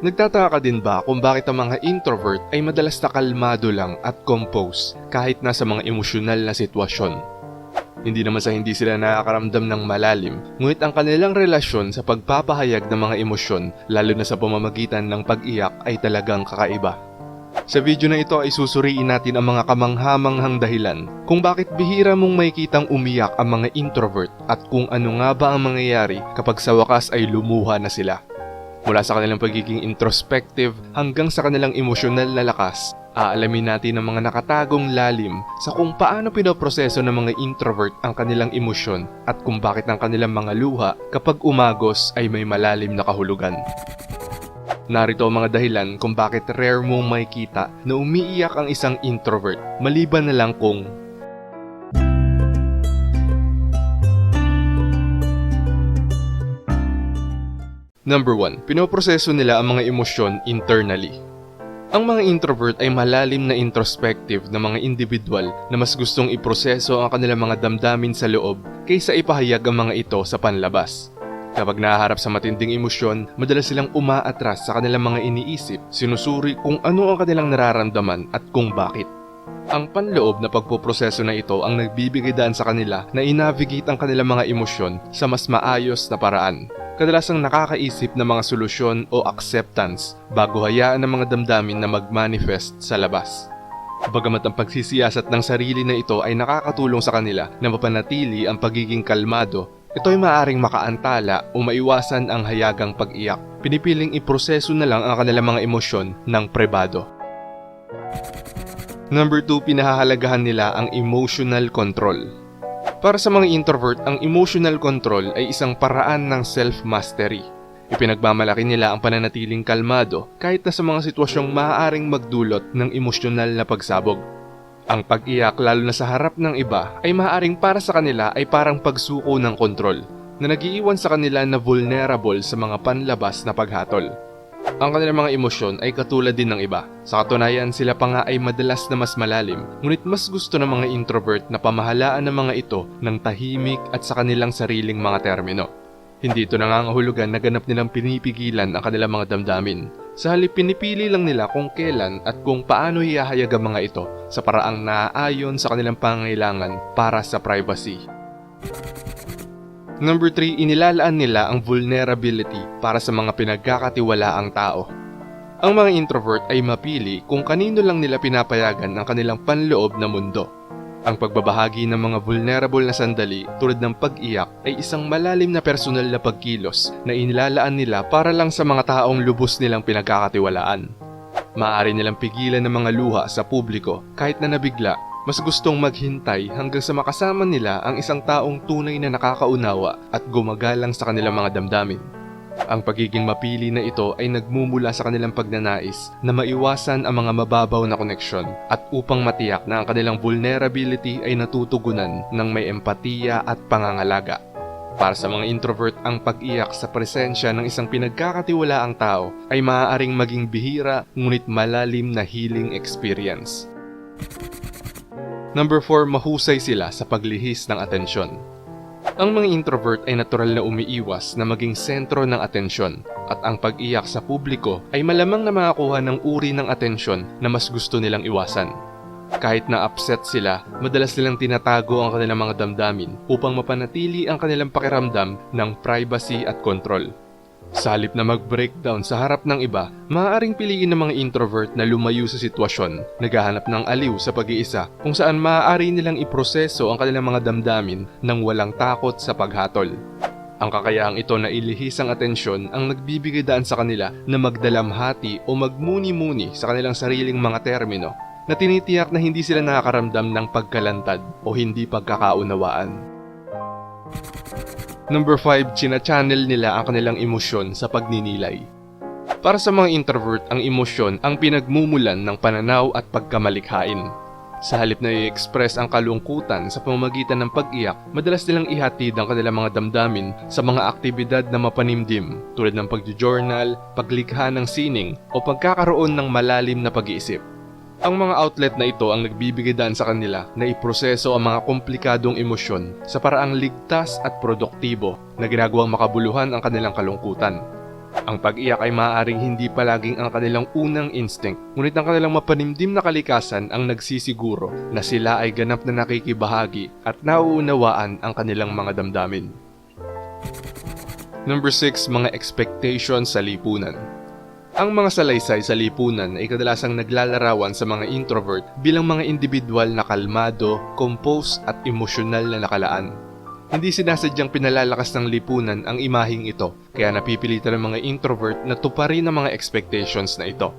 Nagtataka ka din ba kung bakit ang mga introvert ay madalas na kalmado lang at compose kahit nasa mga emosyonal na sitwasyon? Hindi naman sa hindi sila nakakaramdam ng malalim, ngunit ang kanilang relasyon sa pagpapahayag ng mga emosyon, lalo na sa pamamagitan ng pag-iyak ay talagang kakaiba. Sa video na ito ay susuriin natin ang mga kamanghamanghang dahilan kung bakit bihira mong makikitang umiyak ang mga introvert at kung ano nga ba ang mangyayari kapag sa wakas ay lumuha na sila. Mula sa kanilang pagiging introspective hanggang sa kanilang emosyonal na lakas, aalamin natin ang mga nakatagong lalim sa kung paano pinoproseso ng mga introvert ang kanilang emosyon at kung bakit ang kanilang mga luha kapag umagos ay may malalim na kahulugan. Narito ang mga dahilan kung bakit rare mong makikita na umiiyak ang isang introvert maliban na lang kung Number 1. Pinoproseso nila ang mga emosyon internally. Ang mga introvert ay malalim na introspective na mga individual na mas gustong iproseso ang kanilang mga damdamin sa loob kaysa ipahayag ang mga ito sa panlabas. Kapag nahaharap sa matinding emosyon, madalas silang umaatras sa kanilang mga iniisip, sinusuri kung ano ang kanilang nararamdaman at kung bakit. Ang panloob na pagpoproseso na ito ang nagbibigay daan sa kanila na inavigate ang kanilang mga emosyon sa mas maayos na paraan. Kadalasang nakakaisip ng mga solusyon o acceptance bago hayaan ng mga damdamin na mag-manifest sa labas. Bagamat ang pagsisiyasat ng sarili na ito ay nakakatulong sa kanila na mapanatili ang pagiging kalmado, ito ay maaaring makaantala o maiwasan ang hayagang pag-iyak. Pinipiling iproseso na lang ang kanilang mga emosyon ng prebado. Number 2, pinahahalagahan nila ang emotional control. Para sa mga introvert, ang emotional control ay isang paraan ng self-mastery. Ipinagmamalaki nila ang pananatiling kalmado kahit na sa mga sitwasyong maaaring magdulot ng emosyonal na pagsabog. Ang pag-iyak lalo na sa harap ng iba ay maaaring para sa kanila ay parang pagsuko ng kontrol na nagiiwan sa kanila na vulnerable sa mga panlabas na paghatol. Ang kanilang mga emosyon ay katulad din ng iba. Sa katunayan, sila pa nga ay madalas na mas malalim, ngunit mas gusto ng mga introvert na pamahalaan ng mga ito ng tahimik at sa kanilang sariling mga termino. Hindi ito nangangahulugan na ganap nilang pinipigilan ang kanilang mga damdamin. Sa halip pinipili lang nila kung kailan at kung paano ihahayag ang mga ito sa paraang naaayon sa kanilang pangangailangan para sa privacy. Number 3, inilalaan nila ang vulnerability para sa mga pinagkakatiwalaang tao. Ang mga introvert ay mapili kung kanino lang nila pinapayagan ang kanilang panloob na mundo. Ang pagbabahagi ng mga vulnerable na sandali tulad ng pag-iyak ay isang malalim na personal na pagkilos na inilalaan nila para lang sa mga taong lubos nilang pinagkakatiwalaan. Maaari nilang pigilan ng mga luha sa publiko kahit na nabigla mas gustong maghintay hanggang sa makasama nila ang isang taong tunay na nakakaunawa at gumagalang sa kanilang mga damdamin. Ang pagiging mapili na ito ay nagmumula sa kanilang pagnanais na maiwasan ang mga mababaw na koneksyon at upang matiyak na ang kanilang vulnerability ay natutugunan ng may empatiya at pangangalaga. Para sa mga introvert, ang pag-iyak sa presensya ng isang pinagkakatiwalaang tao ay maaaring maging bihira ngunit malalim na healing experience. Number 4, mahusay sila sa paglihis ng atensyon. Ang mga introvert ay natural na umiiwas na maging sentro ng atensyon at ang pag-iyak sa publiko ay malamang na makakuha ng uri ng atensyon na mas gusto nilang iwasan. Kahit na upset sila, madalas nilang tinatago ang kanilang mga damdamin upang mapanatili ang kanilang pakiramdam ng privacy at control. Sa halip na mag-breakdown sa harap ng iba, maaaring piliin ng mga introvert na lumayo sa sitwasyon, naghahanap ng aliw sa pag-iisa kung saan maaari nilang iproseso ang kanilang mga damdamin nang walang takot sa paghatol. Ang kakayahang ito na ilihis ang atensyon ang nagbibigay daan sa kanila na magdalamhati o magmuni-muni sa kanilang sariling mga termino na tinitiyak na hindi sila nakakaramdam ng pagkalantad o hindi pagkakaunawaan. Number 5, china-channel nila ang kanilang emosyon sa pagninilay. Para sa mga introvert, ang emosyon ang pinagmumulan ng pananaw at pagkamalikhain. Sa halip na i-express ang kalungkutan sa pamamagitan ng pag-iyak, madalas nilang ihatid ang kanilang mga damdamin sa mga aktibidad na mapanimdim tulad ng pagjo-journal, paglikha ng sining o pagkakaroon ng malalim na pag-iisip. Ang mga outlet na ito ang nagbibigay daan sa kanila na iproseso ang mga komplikadong emosyon sa paraang ligtas at produktibo na ginagawang makabuluhan ang kanilang kalungkutan. Ang pag-iyak ay maaaring hindi palaging ang kanilang unang instinct, ngunit ang kanilang mapanimdim na kalikasan ang nagsisiguro na sila ay ganap na nakikibahagi at nauunawaan ang kanilang mga damdamin. Number 6, mga expectations sa lipunan. Ang mga salaysay sa lipunan ay kadalasang naglalarawan sa mga introvert bilang mga individual na kalmado, composed at emosyonal na nakalaan. Hindi sinasadyang pinalalakas ng lipunan ang imahing ito, kaya napipilitan ng mga introvert na tuparin ang mga expectations na ito.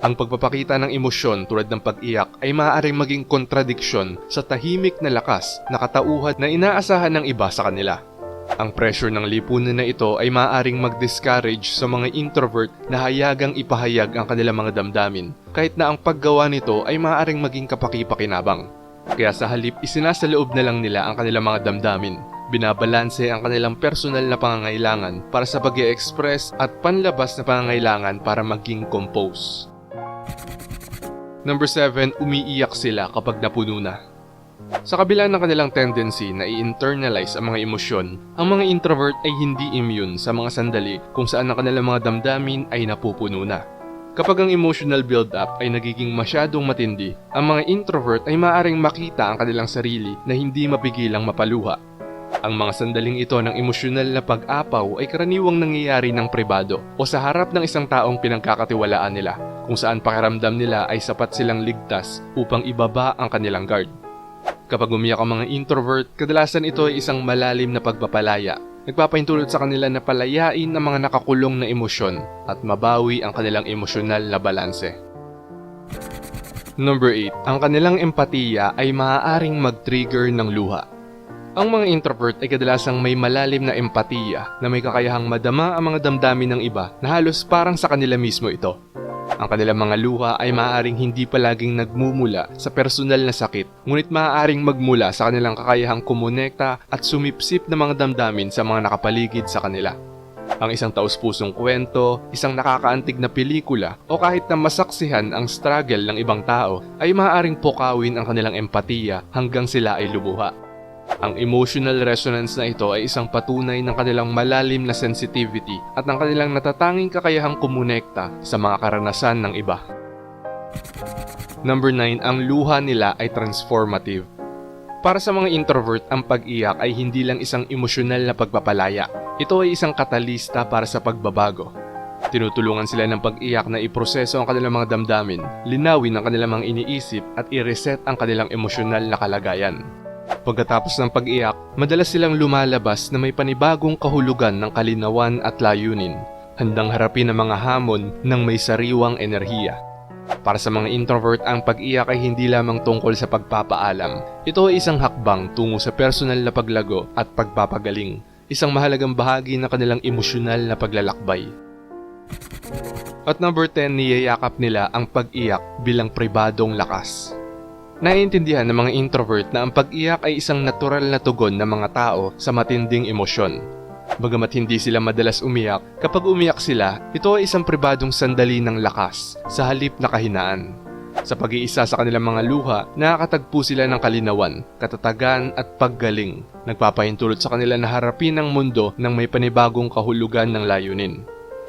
Ang pagpapakita ng emosyon tulad ng pag-iyak ay maaaring maging kontradiksyon sa tahimik na lakas na katauhan na inaasahan ng iba sa kanila. Ang pressure ng lipunan na ito ay maaaring mag-discourage sa mga introvert na hayagang ipahayag ang kanilang mga damdamin, kahit na ang paggawa nito ay maaaring maging kapaki-pakinabang. Kaya sa halip isinasaloob na lang nila ang kanilang mga damdamin. Binabalanse ang kanilang personal na pangangailangan para sa pag express at panlabas na pangangailangan para maging compose. Number 7, umiiyak sila kapag napuno na. Sa kabila ng kanilang tendency na i-internalize ang mga emosyon, ang mga introvert ay hindi immune sa mga sandali kung saan ang kanilang mga damdamin ay napupuno na. Kapag ang emotional build-up ay nagiging masyadong matindi, ang mga introvert ay maaaring makita ang kanilang sarili na hindi mapigilang mapaluha. Ang mga sandaling ito ng emosyonal na pag-apaw ay karaniwang nangyayari ng pribado o sa harap ng isang taong pinagkakatiwalaan nila, kung saan pakiramdam nila ay sapat silang ligtas upang ibaba ang kanilang guard. Kapag umiyak ang mga introvert, kadalasan ito ay isang malalim na pagpapalaya. Nagpapahintulot sa kanila na palayain ang mga nakakulong na emosyon at mabawi ang kanilang emosyonal na balanse. Number 8. Ang kanilang empatiya ay maaaring mag-trigger ng luha. Ang mga introvert ay kadalasang may malalim na empatiya na may kakayahang madama ang mga damdamin ng iba na halos parang sa kanila mismo ito. Ang kanilang mga luha ay maaaring hindi palaging nagmumula sa personal na sakit, ngunit maaaring magmula sa kanilang kakayahang kumonekta at sumipsip ng mga damdamin sa mga nakapaligid sa kanila. Ang isang taus-pusong kwento, isang nakakaantig na pelikula, o kahit na masaksihan ang struggle ng ibang tao ay maaaring pukawin ang kanilang empatiya hanggang sila ay lubuha. Ang emotional resonance na ito ay isang patunay ng kanilang malalim na sensitivity at ng kanilang natatanging kakayahang kumonekta sa mga karanasan ng iba. Number 9, ang luha nila ay transformative. Para sa mga introvert, ang pag-iyak ay hindi lang isang emosyonal na pagpapalaya. Ito ay isang katalista para sa pagbabago. Tinutulungan sila ng pag-iyak na iproseso ang kanilang mga damdamin, linawin ang kanilang mga iniisip at i-reset ang kanilang emosyonal na kalagayan. Pagkatapos ng pag-iyak, madalas silang lumalabas na may panibagong kahulugan ng kalinawan at layunin, handang harapin ang mga hamon ng may sariwang enerhiya. Para sa mga introvert, ang pag-iyak ay hindi lamang tungkol sa pagpapaalam. Ito ay isang hakbang tungo sa personal na paglago at pagpapagaling, isang mahalagang bahagi ng kanilang emosyonal na paglalakbay. At number 10, niyayakap nila ang pag-iyak bilang pribadong lakas. Naiintindihan ng mga introvert na ang pag-iyak ay isang natural na tugon ng mga tao sa matinding emosyon. Bagamat hindi sila madalas umiyak, kapag umiyak sila, ito ay isang pribadong sandali ng lakas sa halip na kahinaan. Sa pag-iisa sa kanilang mga luha, nakakatagpo sila ng kalinawan, katatagan at paggaling. Nagpapahintulot sa kanila na harapin ang mundo ng may panibagong kahulugan ng layunin.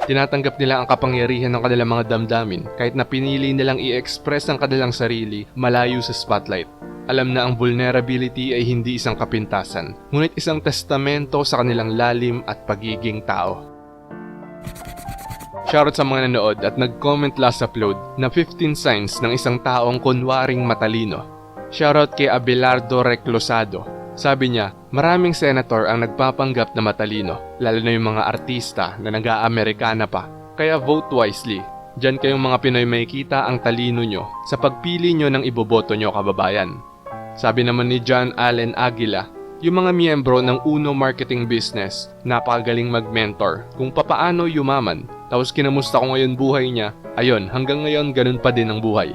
Tinatanggap nila ang kapangyarihan ng kanilang mga damdamin kahit na pinili nilang i-express ang kanilang sarili malayo sa spotlight. Alam na ang vulnerability ay hindi isang kapintasan, ngunit isang testamento sa kanilang lalim at pagiging tao. Shoutout sa mga nanood at nag-comment last upload na 15 signs ng isang taong kunwaring matalino. Shoutout kay Abelardo Reclosado sabi niya, maraming senator ang nagpapanggap na matalino, lalo na yung mga artista na nag-aamerikana pa. Kaya vote wisely. Diyan kayong mga Pinoy makikita ang talino nyo sa pagpili nyo ng iboboto nyo kababayan. Sabi naman ni John Allen Aguila, yung mga miyembro ng Uno Marketing Business, napakagaling mag-mentor kung papaano yumaman. Tapos kinamusta ko ngayon buhay niya, ayon hanggang ngayon ganun pa din ang buhay.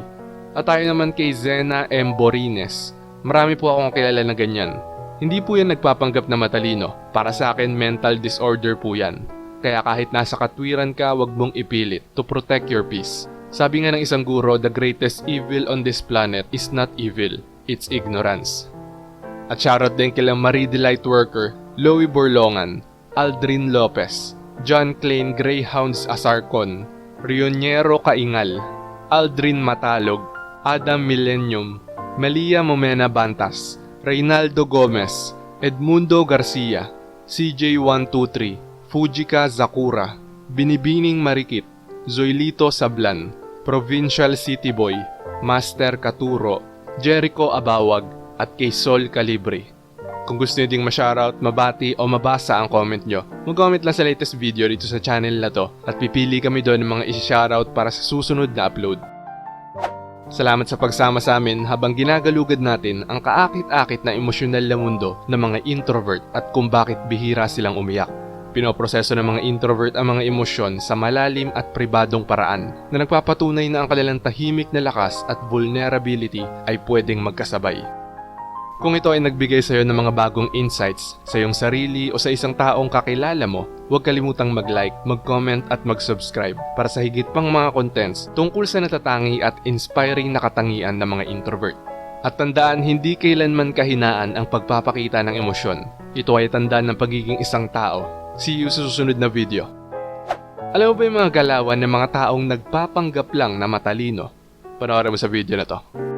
At tayo naman kay Zena M. Borines, marami po akong kilala na ganyan hindi po yan nagpapanggap na matalino. Para sa akin, mental disorder po yan. Kaya kahit nasa katwiran ka, wag mong ipilit to protect your peace. Sabi nga ng isang guro, the greatest evil on this planet is not evil, it's ignorance. At shoutout din kila Marie Delight Worker, Loie Borlongan, Aldrin Lopez, John Klein Greyhounds Asarcon, Rioniero Kaingal, Aldrin Matalog, Adam Millennium, Melia Momena Bantas, Reynaldo Gomez, Edmundo Garcia, CJ123, Fujika Zakura, Binibining Marikit, Zoilito Sablan, Provincial City Boy, Master Katuro, Jericho Abawag, at kay Sol Calibre. Kung gusto nyo ding ma-shoutout, mabati o mabasa ang comment nyo, mag-comment lang sa latest video dito sa channel na to at pipili kami doon ng mga isi-shoutout para sa susunod na upload. Salamat sa pagsama sa amin habang ginagalugad natin ang kaakit-akit na emosyonal na mundo ng mga introvert at kung bakit bihira silang umiyak. Pinoproseso ng mga introvert ang mga emosyon sa malalim at pribadong paraan na nagpapatunay na ang kanilang tahimik na lakas at vulnerability ay pwedeng magkasabay. Kung ito ay nagbigay sa iyo ng mga bagong insights sa iyong sarili o sa isang taong kakilala mo, huwag kalimutang mag-like, mag-comment at mag-subscribe para sa higit pang mga contents tungkol sa natatangi at inspiring na katangian ng mga introvert. At tandaan, hindi kailanman kahinaan ang pagpapakita ng emosyon. Ito ay tandaan ng pagiging isang tao. See you sa susunod na video. Alam mo ba yung mga galawan ng mga taong nagpapanggap lang na matalino? Panoorin mo sa video na to.